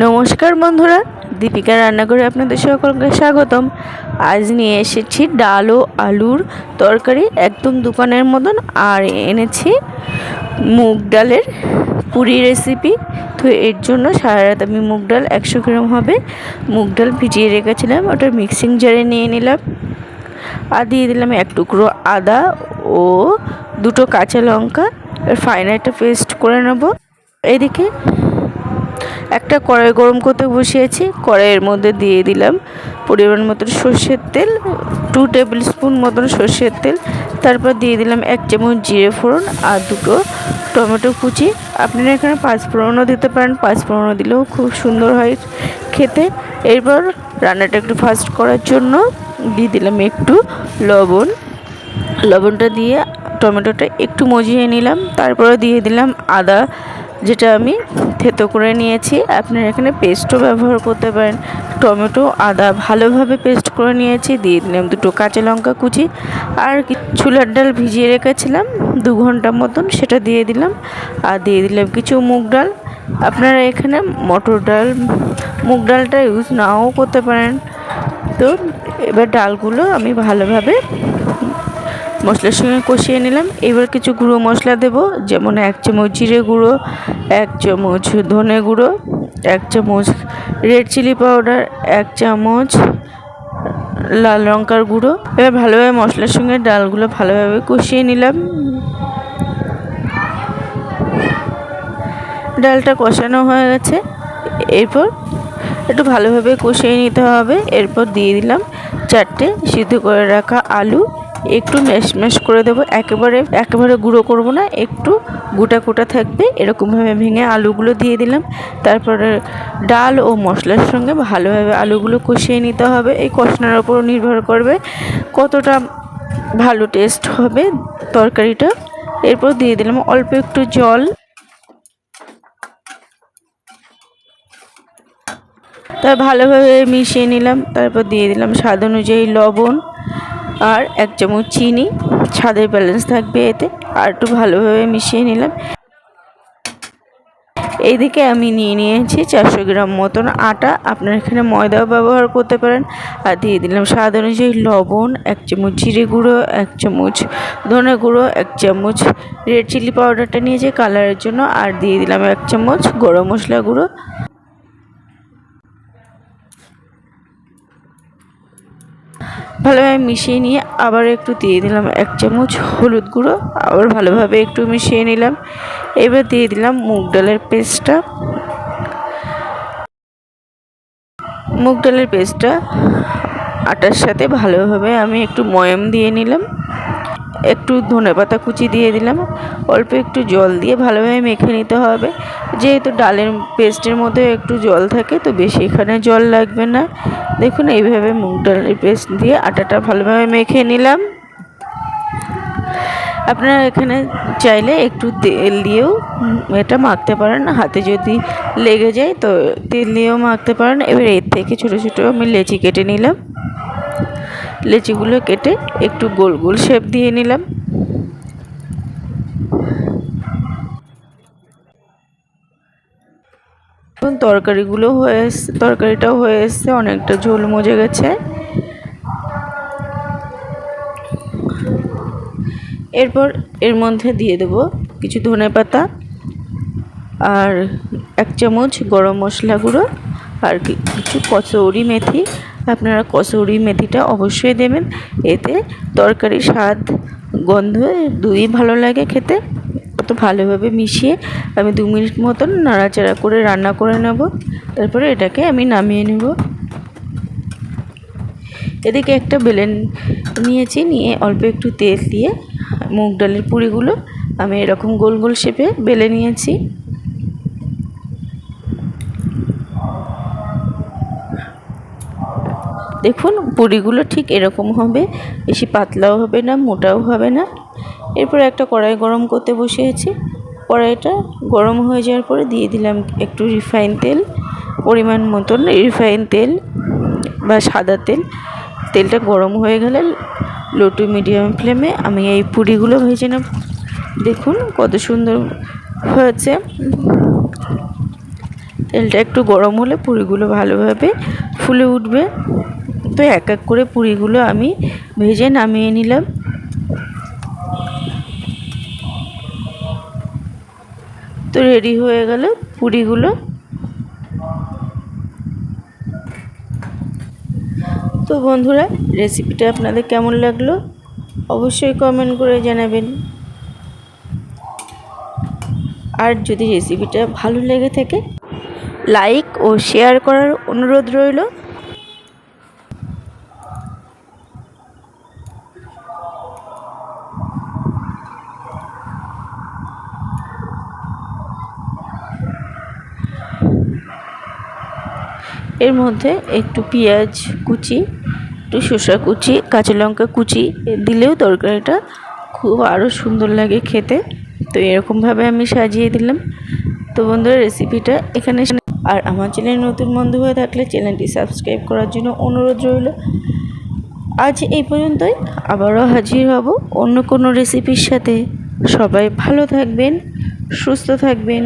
নমস্কার বন্ধুরা দীপিকা রান্নাঘরে আপনাদের সকলকে স্বাগতম। আজ নিয়ে এসেছি ডাল ও আলুর তরকারি একদম দোকানের মতন, আর এনেছি মুগ ডালের পুরি রেসিপি তো এর জন্য সারা রাত আমি মুগ ডাল একশো গ্রাম হবে, মুগ ডাল ভিজিয়ে রেখেছিলাম, ওটা মিক্সিং জারে নিয়ে নিলাম। আর দিয়ে দিলাম এক টুকরো আদা ও দুটো কাঁচা লঙ্কা ফাইন একটা পেস্ট করে নেব। এদিকে একটা কড়াই গরম করতে বসিয়েছি, কড়াইয়ের মধ্যে দিয়ে দিলাম পরিমাণ মতন সর্ষের তেল টু টেবিল স্পুন মতন সর্ষের তেল, তারপর দিয়ে দিলাম এক চামচ জিরে ফোড়ন আর দুটো টমেটো কুচি। আপনারা এখানে পাঁচ ফোড়নও দিতে পারেন, পাঁচ ফোড়নও দিলেও খুব সুন্দর হয় খেতে। এরপর রান্নাটা একটু ফাস্ট করার জন্য দিয়ে দিলাম একটু লবণ। লবণটা দিয়ে টমেটোটা একটু মজিয়ে নিলাম, তারপরে দিয়ে দিলাম আদা যেটা আমি থেতো করে নিয়েছি। আপনারা এখানে পেস্টও ব্যবহার করতে পারেন, টমেটো, আদা ভালোভাবে পেস্ট করে নিয়েছি, দিয়ে দিলাম দুটো কাঁচা লঙ্কা কুচি আর ছোলার ডাল ভিজিয়ে রেখেছিলাম, দু ঘণ্টা মতন সেটা দিয়ে দিলাম আর দিয়ে দিলাম কিছু মুগ ডাল। আপনারা এখানে মটর ডাল, মুগ ডালটা ইউজ নাও করতে পারেন। তো এবার ডালগুলো আমি ভালোভাবে মশলার সঙ্গে কষিয়ে নিলাম। এবার কিছু গুঁড়ো মশলা দেব, যেমন এক চামচ জিরে গুঁড়ো, এক চামচ ধনে গুঁড়ো, এক চামচ রেড চিলি পাউডার, এক চামচ লাল লঙ্কার গুঁড়ো। এবার ভালোভাবে মশলার সঙ্গে ডালগুলো ভালোভাবে কষিয়ে নিলাম। ডালটা কষানো হয়ে গেছে। এরপর একটু ভালোভাবে কষিয়ে নিতে হবে। এরপর দিয়ে দিলাম চারটে সিদ্ধ করে রাখা আলু। একটু ম্যাশ করে দেবো। একেবারে একেবারে গুঁড়ো করব না, একটু গোটা গোটা থাকবে। এরকমভাবে ভেঙে আলুগুলো দিয়ে দিলাম। তারপরে ডাল ও মশলার সঙ্গে ভালোভাবে আলুগুলো কষিয়ে নিতে হবে। এই কষানোর ওপর নির্ভর করবে কতটা ভালো টেস্ট হবে তরকারিটা। এরপর দিয়ে দিলাম অল্প একটু জল। তার ভালোভাবে মিশিয়ে নিলাম। তারপর দিয়ে দিলাম স্বাদ অনুযায়ী লবণ। আর এক চামচ চিনি ছাদের ব্যালেন্স থাকবে এতে। আর একটু ভালোভাবে মিশিয়ে নিলাম। এইদিকে আমি নিয়ে নিয়েছি চারশো গ্রাম মতন আটা। আপনার এখানে ময়দাও ব্যবহার করতে পারেন। আর দিয়ে দিলাম স্বাদ অনুযায়ী লবণ, এক চামচ জিরে গুঁড়ো, এক চামচ ধনে গুঁড়ো, এক চামচ রেড চিলি পাউডারটা নিয়েছি কালারের জন্য। আর দিয়ে দিলাম এক চামচ গরম মশলা গুঁড়ো। ভালোভাবে মিশিয়ে নিয়ে আবার একটু দিয়ে দিলাম এক চামচ হলুদ গুঁড়ো, আবার ভালোভাবে একটু মিশিয়ে নিলাম। এবার দিয়ে দিলাম মুগ ডালের পেস্টটা। মুগ ডালের পেস্টটা আটার সাথে ভালোভাবে আমি একটু ময়ম দিয়ে নিলাম। একটু ধনে পাতা কুচি দিয়ে দিলাম। অল্প একটু জল দিয়ে ভালোভাবে মেখে নিতে হবে। যেহেতু ডালের পেস্টের মধ্যে একটু জল থাকে, তো বেশি এখানে জল লাগবে না। দেখুন, এইভাবে মুগ ডালের পেস্ট দিয়ে আটাটা ভালোভাবে মেখে নিলাম। আপনারা এখানে চাইলে একটু তেল দিয়েও এটা মাখতে পারেন। হাতে যদি লেগে যায়, তো তেল দিয়েও মাখতে পারেন। এবার এর থেকে ছোটো ছোটো আমি লেচি কেটে নিলাম। লেচিগুলো কেটে একটু গোল গোল শেপ দিয়ে নিলাম। এখন তরকারিগুলো হয়ে এসছে তরকারিটাও হয়ে এসছে, অনেকটা ঝোল মজে গেছে। এরপর এর মধ্যে দিয়ে দেব কিছু ধনে পাতা আর এক চামচ গরম মশলা গুঁড়ো আর কিছু কচৌরি মেথি আপনারা কসৌরি মেথিটা অবশ্যই দেবেন। এতে তরকারি স্বাদ, গন্ধ দুই ভালো লাগে খেতে। তো ভালোভাবে মিশিয়ে আমি দু মিনিট মতন নাড়াচাড়া করে রান্না করে নেব। তারপরে এটাকে আমি নামিয়ে নেব। এদিকে একটা বেলেন নিয়েছি, নিয়ে অল্প একটু তেল দিয়ে, মুগ ডালের পুরিগুলো আমি এরকম গোল গোল শেপে বেলে নিয়েছি। দেখুন, পুরিগুলো ঠিক এরকম হবে। বেশি পাতলাও হবে না, মোটাও হবে না। এরপর একটা কড়াই গরম করতে বসিয়েছি। কড়াইটা গরম হয়ে যাওয়ার পরে দিয়ে দিলাম একটু রিফাইন তেল, পরিমাণ মতন রিফাইন তেল বা সাদা তেল। তেলটা গরম হয়ে গেলে লো টু মিডিয়াম ফ্লেমে আমি এই পুরিগুলো ভেজে নেব। দেখুন কত সুন্দর হয়েছে। তেলটা একটু গরম হলে পুরিগুলো ভালোভাবে ফুলে উঠবে। তো এক এক করে পুরিগুলো আমি ভেজে নামিয়ে নিলাম। তো রেডি হয়ে গেল পুরিগুলো। তো বন্ধুরা রেসিপিটা আপনাদের কেমন লাগল? অবশ্যই কমেন্ট করে জানাবেন। আর যদি রেসিপিটা ভালো লেগে থাকে লাইক ও শেয়ার করার অনুরোধ রইল। এর মধ্যে একটু পেঁয়াজ কুচি, একটু শসা কুচি, কাঁচা লঙ্কা কুচি দিলেও তরকারিটা খুব আরও সুন্দর লাগে খেতে। তো এরকমভাবে আমি সাজিয়ে দিলাম। তো বন্ধুরা রেসিপিটা এখানে আর আমার চ্যানেল নতুন বন্ধু হয়ে থাকলে চ্যানেলটি সাবস্ক্রাইব করার জন্য অনুরোধ রইল। আজ এই পর্যন্তই। আবারও হাজির হব অন্য কোনো রেসিপির সাথে। সবাই ভালো থাকবেন, সুস্থ থাকবেন।